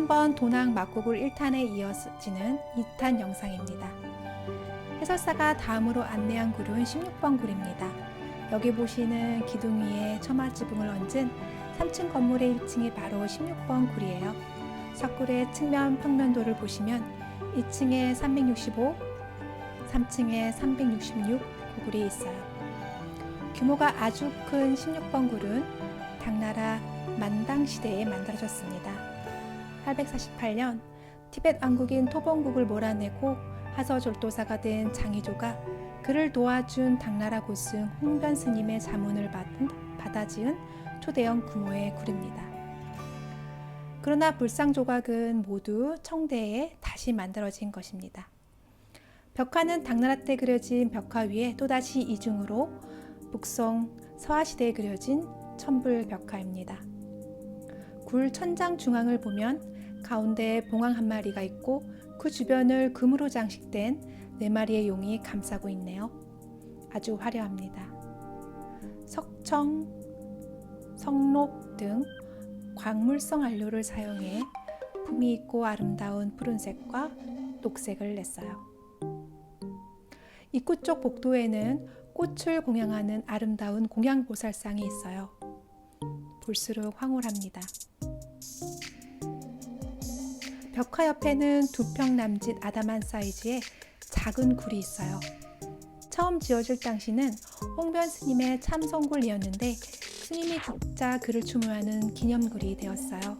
지난번 도낭 막국을 1탄에 이어지는 2탄 영상입니다. 해설사가 다음으로 안내한 굴은 16번 굴입니다. 여기 보시는 기둥 위에 처마 지붕을 얹은 3층 건물의 1층이 바로 16번 굴이에요. 석굴의 측면 평면도를 보시면 2층에 365, 3층에 366 굴이 있어요. 규모가 아주 큰 16번 굴은 당나라 만당 시대에 만들어졌습니다. 848년 티벳 왕국인 토봉국을 몰아내고 하서 졸도사가 된 장희조가 그를 도와준 당나라 고승 홍변 스님의 자문을 받은 받아 지은 초대형 규모의 굴입니다. 그러나 불상 조각은 모두 청대에 다시 만들어진 것입니다. 벽화는 당나라 때 그려진 벽화 위에 또다시 이중으로 북송 서화시대에 그려진 천불 벽화입니다. 굴 천장 중앙을 보면 가운데에 봉황 한 마리가 있고 그 주변을 금으로 장식된 네 마리의 용이 감싸고 있네요. 아주 화려합니다. 석청, 성록 등 광물성 안료를 사용해 품이 있고 아름다운 푸른색과 녹색을 냈어요. 입구 쪽 복도에는 꽃을 공양하는 아름다운 공양보살상이 있어요. 볼수록 황홀합니다. 벽화 옆에는 두 평 남짓 아담한 사이즈의 작은 굴이 있어요. 처음 지어질 당시는 홍변 스님의 참성굴이었는데 스님이 죽자 그를 추모하는 기념굴이 되었어요.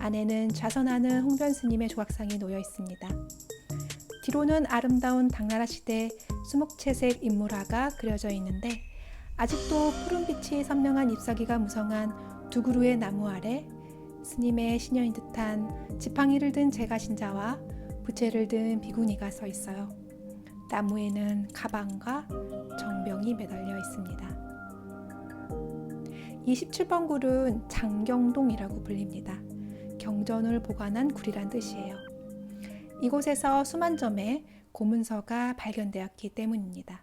안에는 좌선하는 홍변 스님의 조각상이 놓여 있습니다. 뒤로는 아름다운 당나라 시대 수목채색 인물화가 그려져 있는데 아직도 푸른빛이 선명한 잎사귀가 무성한 두 그루의 나무 아래 스님의 신녀인 듯한 지팡이를 든 제가 신자와 부채를 든 비구니가 서 있어요. 나무에는 가방과 정병이 매달려 있습니다. 27번 굴은 장경동이라고 불립니다. 경전을 보관한 굴이란 뜻이에요. 이곳에서 수만 점의 고문서가 발견되었기 때문입니다.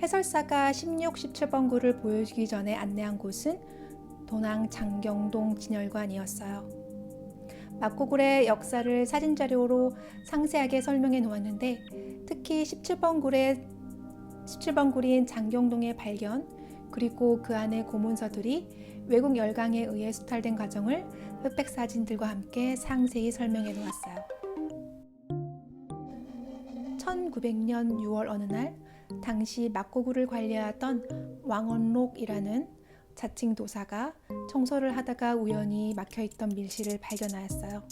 해설사가 16, 17번 굴을 보여주기 전에 안내한 곳은 도낭 장경동 진열관이었어요. 막고굴의 역사를 사진 자료로 상세하게 설명해 놓았는데 특히 17번 굴의 17번 굴인 장경동의 발견 그리고 그 안의 고문서들이 외국 열강에 의해 수탈된 과정을 흑백 사진들과 함께 상세히 설명해 놓았어요. 1900년 6월 어느 날 당시 막고굴을 관리하던 왕원록이라는 자칭 도사가 청소를 하다가 우연히 막혀 있던 밀실을 발견하였어요.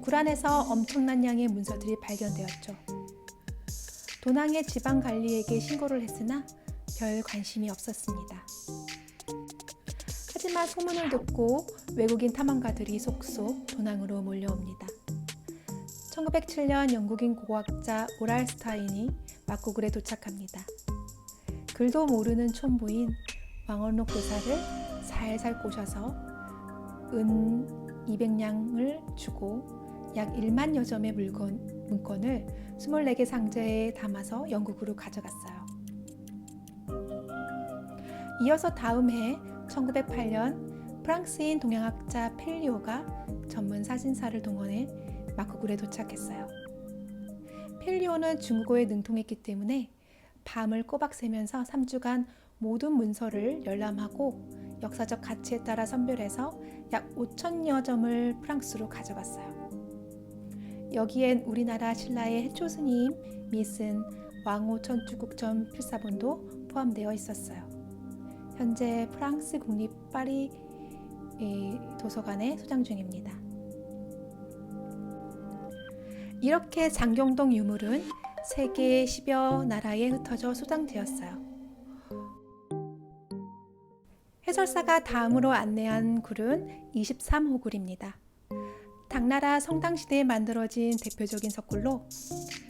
굴 안에서 엄청난 양의 문서들이 발견되었죠. 도낭의 지방 관리에게 신고를 했으나 별 관심이 없었습니다. 하지만 소문을 듣고 외국인 탐험가들이 속속 도낭으로 몰려옵니다. 1907년 영국인 고고학자 오랄스타인이 막고굴에 도착합니다. 글도 모르는 촌부인 왕원록 도사를 살살 꼬셔서 은 200냥을 주고 약 1만 여 점의 물건, 문건을 24개 상자에 담아서 영국으로 가져갔어요. 이어서 다음 해 1908년 프랑스인 동양학자 펠리오가 전문 사진사를 동원해 마크굴에 도착했어요. 펠리오는 중국어에 능통했기 때문에 밤을 꼬박 새면서 3주간 모든 문서를 열람하고 역사적 가치에 따라 선별해서 약 5천여 점을 프랑스로 가져갔어요. 여기엔 우리나라 신라의 해초 스님 미슨 왕호 천주국점 필사본도 포함되어 있었어요. 현재 프랑스 국립 파리 도서관에 소장 중입니다. 이렇게 장경동 유물은 세계 10여 나라에 흩어져 소장되었어요. 해설사가 다음으로 안내한 굴은 23호 굴입니다. 당나라 성당시대에 만들어진 대표적인 석굴로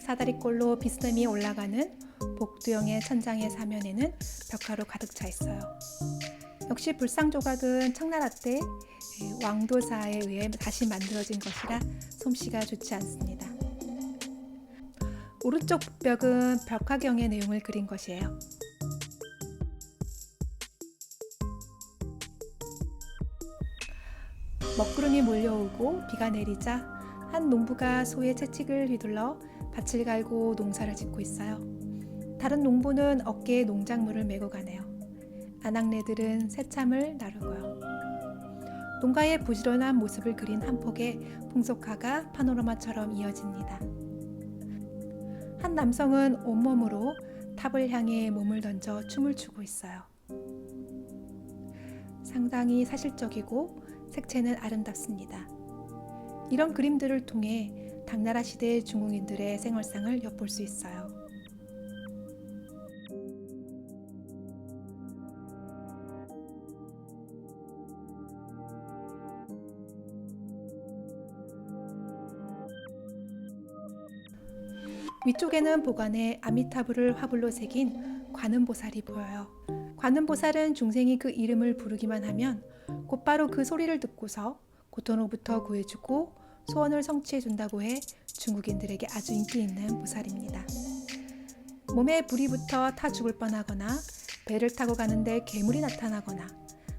사다리꼴로 비스듬히 올라가는 복두형의 천장의 사면에는 벽화로 가득 차 있어요. 역시 불상 조각은 청나라 때 왕도사에 의해 다시 만들어진 것이라 솜씨가 좋지 않습니다. 오른쪽 벽은 벽화경의 내용을 그린 것이에요. 먹구름이 몰려오고 비가 내리자 한 농부가 소의 채찍을 휘둘러 밭을 갈고 농사를 짓고 있어요. 다른 농부는 어깨에 농작물을 메고 가네요. 아낙네들은 새참을 나르고요. 농가의 부지런한 모습을 그린 한 폭의 풍속화가 파노라마처럼 이어집니다. 한 남성은 온몸으로 탑을 향해 몸을 던져 춤을 추고 있어요. 상당히 사실적이고 색채는 아름답습니다. 이런 그림들을 통해 당나라 시대의 중국인들의 생활상을 엿볼 수 있어요. 위쪽에는 보관에 아미타불을 화불로 새긴 관음보살이 보여요. 관음보살은 중생이 그 이름을 부르기만 하면 곧바로 그 소리를 듣고서 고통으로부터 구해주고 소원을 성취해 준다고 해 중국인들에게 아주 인기 있는 보살입니다. 몸에 불이 붙어 타 죽을 뻔하거나 배를 타고 가는데 괴물이 나타나거나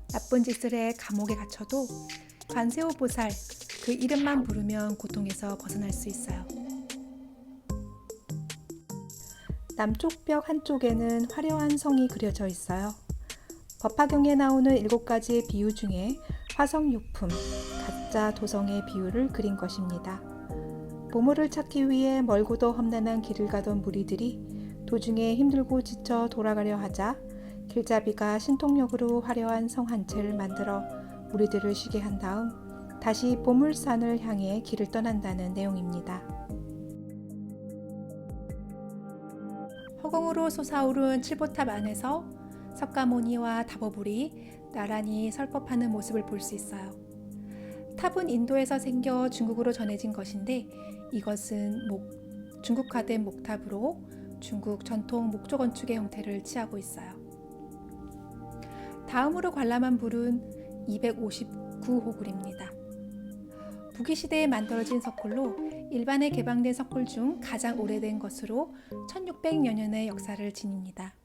나쁜 짓을 해 감옥에 갇혀도 관세오 보살 그 이름만 부르면 고통에서 벗어날 수 있어요. 남쪽 벽 한쪽에는 화려한 성이 그려져 있어요. 법화경에 나오는 일곱 가지의 비유 중에 화성육품, 가짜 도성의 비유를 그린 것입니다. 보물을 찾기 위해 멀고도 험난한 길을 가던 무리들이 도중에 힘들고 지쳐 돌아가려 하자 길잡이가 신통력으로 화려한 성 한 채를 만들어 무리들을 쉬게 한 다음 다시 보물산을 향해 길을 떠난다는 내용입니다. 허공으로 솟아오른 칠보탑 안에서 석가모니와 다보불이 나란히 설법하는 모습을 볼 수 있어요. 탑은 인도에서 생겨 중국으로 전해진 것인데 이것은 목, 중국화된 목탑으로 중국 전통 목조 건축의 형태를 취하고 있어요. 다음으로 관람한 불은 259호굴입니다. 부기 시대에 만들어진 석굴로 일반에 개방된 석굴 중 가장 오래된 것으로 1600여 년의 역사를 지닙니다.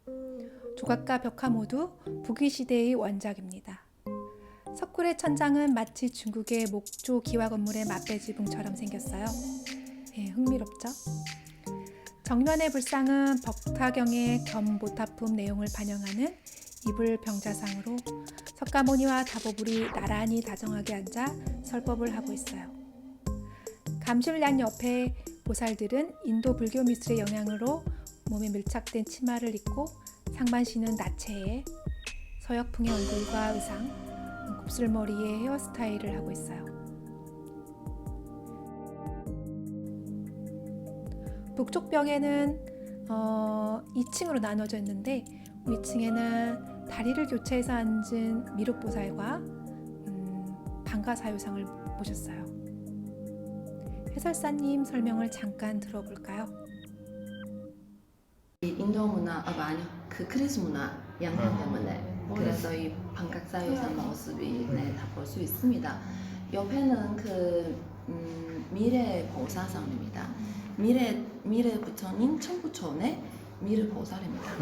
조각과 벽화 모두 부기 시대의 원작입니다. 석굴의 천장은 마치 중국의 목조 기와 건물의 맛배지붕처럼 생겼어요. 예, 흥미롭죠? 정면의 불상은 벅타경의 겸보타품 내용을 반영하는 이불 병자상으로 석가모니와 다보불이 나란히 다정하게 앉아 설법을 하고 있어요. 감실양 옆에 보살들은 인도 불교 미술의 영향으로 몸에 밀착된 치마를 입고 상반신은 나체에 서역풍의 얼굴과 의상, 곱슬머리에 헤어스타일을 하고 있어요. 북쪽 벽에는 어, 2층으로 나눠져 있는데 위층에는 다리를 교체해서 앉은 미륵보살과 음, 방가사유상을 보셨어요. 해설사님 설명을 잠깐 들어볼까요? 이 인도 문화, 아 아니요, 그 크리스 문화 영향 때문에 그래서 이 반각사유상 모습이 네, 다볼 수 있습니다. 옆에는 그 음, 미래 보사상입니다. 미래 미래 부처님 천부촌의 미르 보살입니다.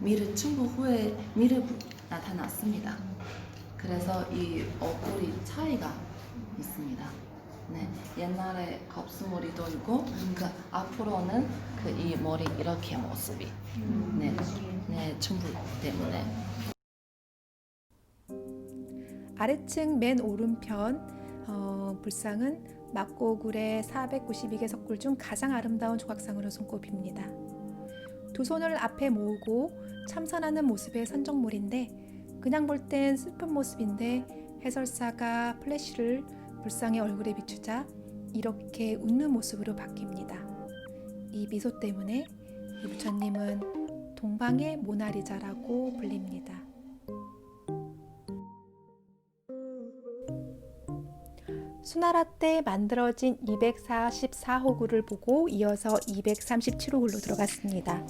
미르 충부 후에 미르 부- 나타났습니다. 그래서 이 얼굴이 차이가 있습니다. 네, 옛날에 겁수머리도 있고 그 앞으로는 그 이 머리 이렇게 모습이 네, 네 충부 때문에. 아래층 맨 오른편 어, 불상은 막고굴의 492개 석굴 중 가장 아름다운 조각상으로 손꼽힙니다. 두 손을 앞에 모으고 참선하는 모습의 선정물인데 그냥 볼 땐 슬픈 모습인데 해설사가 플래시를 불상의 얼굴에 비추자 이렇게 웃는 모습으로 바뀝니다. 이 미소 때문에 이 부처님은 동방의 모나리자라고 불립니다. 수나라 때 만들어진 244호구를 보고 이어서 237호구로 들어갔습니다.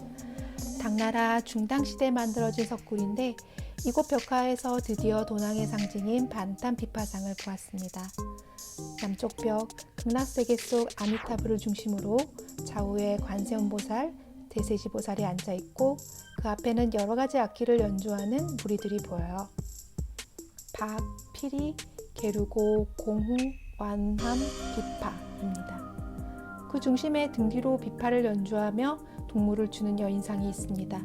당나라 중당시대 만들어진 석굴인데 이곳 벽화에서 드디어 도낭의 상징인 반탄 비파상을 보았습니다. 남쪽 벽 극락세계 속 아미타불을 중심으로 좌우에 관세음보살, 대세지보살이 앉아 있고 그 앞에는 여러 가지 악기를 연주하는 무리들이 보여요. 박, 피리, 게르고, 공후, 완함, 비파입니다. 그 중심에 등 뒤로 비파를 연주하며 동물을 주는 여인상이 있습니다.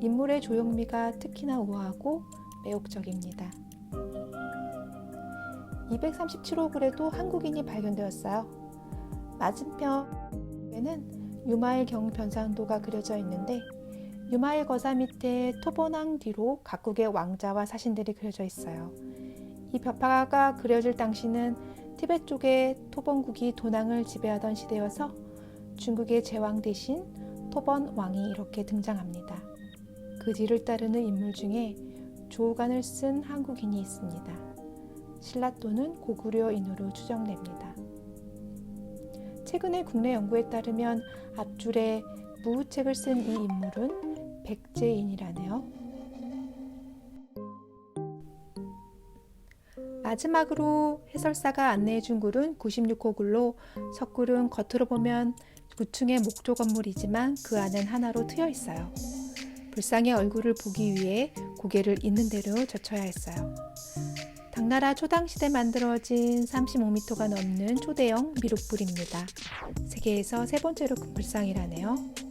인물의 조형미가 특히나 우아하고 매혹적입니다. 237호글에도 한국인이 발견되었어요. 맞은편에는 유마일 경 변상도가 그려져 있는데 유마일 거사 밑에 토번왕 뒤로 각국의 왕자와 사신들이 그려져 있어요. 이 벽화가 그려질 당시는 티베트 쪽의 토번국이 도낭을 지배하던 시대여서 중국의 제왕 대신 토번 왕이 이렇게 등장합니다. 그 뒤를 따르는 인물 중에 조우간을 쓴 한국인이 있습니다. 신라 또는 고구려인으로 추정됩니다. 최근의 국내 연구에 따르면 앞줄에 무우책을 쓴 이 인물은 백제인이라네요. 마지막으로 해설사가 안내해 준 굴은 96호 굴로 석굴은 겉으로 보면 9층의 목조 건물이지만 그 안은 하나로 트여 있어요. 불상의 얼굴을 보기 위해 고개를 있는 대로 젖혀야 했어요. 당나라 초당 시대 만들어진 35m가 넘는 초대형 미륵불입니다. 세계에서 세 번째로 큰 불상이라네요.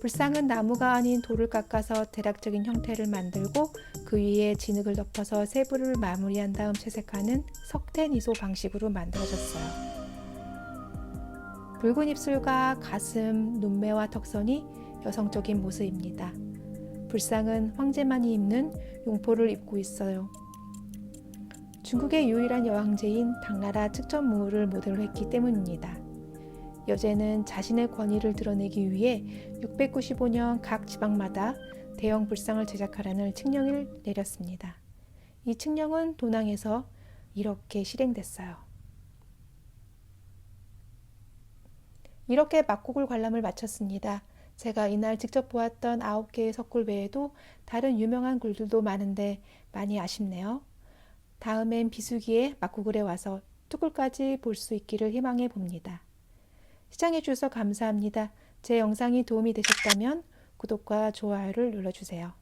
불상은 나무가 아닌 돌을 깎아서 대략적인 형태를 만들고 그 위에 진흙을 덮어서 세부를 마무리한 다음 채색하는 석테니소 방식으로 만들어졌어요. 붉은 입술과 가슴, 눈매와 턱선이 여성적인 모습입니다. 불상은 황제만이 입는 용포를 입고 있어요. 중국의 유일한 여왕제인 당나라 측전무를 모델로 했기 때문입니다. 여제는 자신의 권위를 드러내기 위해 695년 각 지방마다 대형 불상을 제작하라는 칙령을 내렸습니다. 이 칙령은 도낭에서 이렇게 실행됐어요. 이렇게 막국을 관람을 마쳤습니다. 제가 이날 직접 보았던 9개의 석굴 외에도 다른 유명한 굴들도 많은데 많이 아쉽네요. 다음엔 비수기에 막국을에 와서 뚜굴까지 볼 수 있기를 희망해 봅니다. 시청해 주셔서 감사합니다. 제 영상이 도움이 되셨다면 구독과 좋아요를 눌러주세요.